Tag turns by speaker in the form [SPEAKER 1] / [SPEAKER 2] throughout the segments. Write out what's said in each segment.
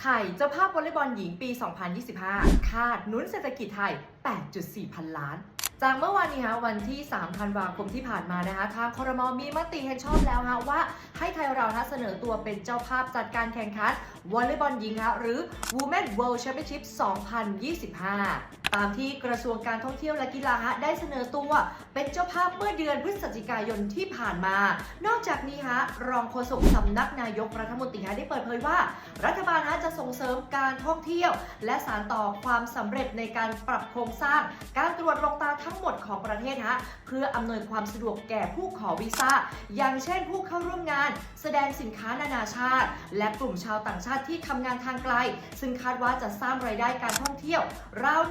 [SPEAKER 1] ไทยเจ้าภาพวอลเลย์บอลหญิงปี 2025 คาดนุนเศรษฐกิจไทย 8.4 พันล้าน จากเมื่อวานนี้ฮะวันที่ 3 ธันวาคมที่ผ่านมานะคะทางครมมีมติเห็นชอบแล้วฮะว่าให้ไทยเรานะเสนอตัวเป็นเจ้าภาพจัดการแข่งขันวอลเลย์บอลหญิงฮะหรือ Women World Championship 2025 ตามที่กระทรวงการท่องเที่ยวและกีฬาได้เสนอตัว เป็นเจ้าภาพเมื่อเดือนพฤศจิกายนที่ผ่านมา นอกจากนี้ฮะรองโฆษกสำนักนายกรัฐมนตรีฮะได้เปิดเผยว่า รัฐบาลฮะจะส่งเสริมการท่องเที่ยว และสานต่อความสำเร็จในการปรับโครงสร้าง การตรวจลงตาทั้งหมดของประเทศฮะเพื่ออำนวยความสะดวกแก่ผู้ขอวีซ่าอย่างเช่นผู้เข้าร่วมงาน แสดงสินค้านานาชาติ และกลุ่มชาวต่างชาติที่ทำงานทางไกล ซึ่งคาดว่าจะสร้างรายได้การท่องเที่ยวราว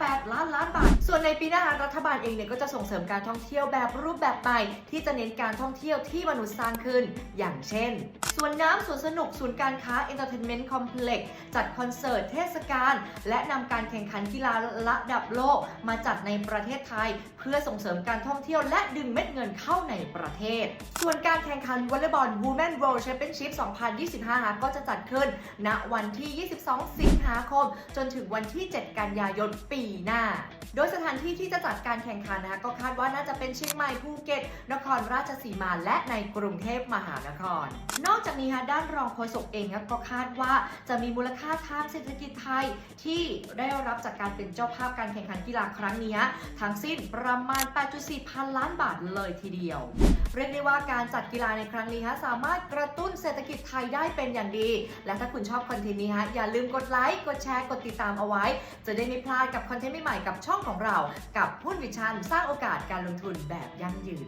[SPEAKER 1] 1.8 ล้านล้านบาทส่วนในปีหน้ารัฐบาลเองเนี่ยก็จะส่งเสริมการท่องเที่ยวแบบรูปแบบใหม่ที่จะเน้นการท่องเที่ยวที่มนุษย์สร้างขึ้น อย่างเช่นสวนน้ำสวนสนุกศูนย์การค้า Entertainment Complex จัดคอนเสิร์ตเทศกาลและนำการแข่งขันกีฬาระดับโลก มาจัดในประเทศไทย เพื่อส่งเสริมการท่องเที่ยวและดึงเม็ดเงินเข้าในประเทศ ส่วนการแข่งขันวอลเลย์บอล Women World Championship 2025 ก็จะจัดขึ้น ณวันที่ 22 สิงหาคม จนถึงวันที่ 7 กันยายนปีหน้า โดยสถานที่ที่จะจัดการแข่งขันนะคะก็คาดว่าน่าจะเป็นเชียงใหม่ภูเก็ต นครราชสีมาและในกรุงเทพมหานคร นอกจากนี้ค่ะด้านรองโฆษกเองก็คาดว่าจะมีมูลค่าทางเศรษฐกิจไทยที่ได้รับจากการเป็นเจ้าภาพการแข่งขันกีฬาครั้งนี้ทั้งสิ้นประมาณ 8.4 พันล้านบาทเลยทีเดียว เรียกได้ว่าการจัดกีฬาในครั้งนี้ฮะสามารถกระตุ้นเศรษฐกิจไทยได้เป็นอย่างดี และถ้าคุณชอบคอนเทนต์นี้ฮะอย่าลืมกดไลค์กดแชร์กดติดตามเอาไว้ จะได้ไม่พลาดกับคอนเทนต์ใหม่ๆกับช่องของเรากับหุ้นวิชันสร้างโอกาสการลงทุนแบบยั่งยืน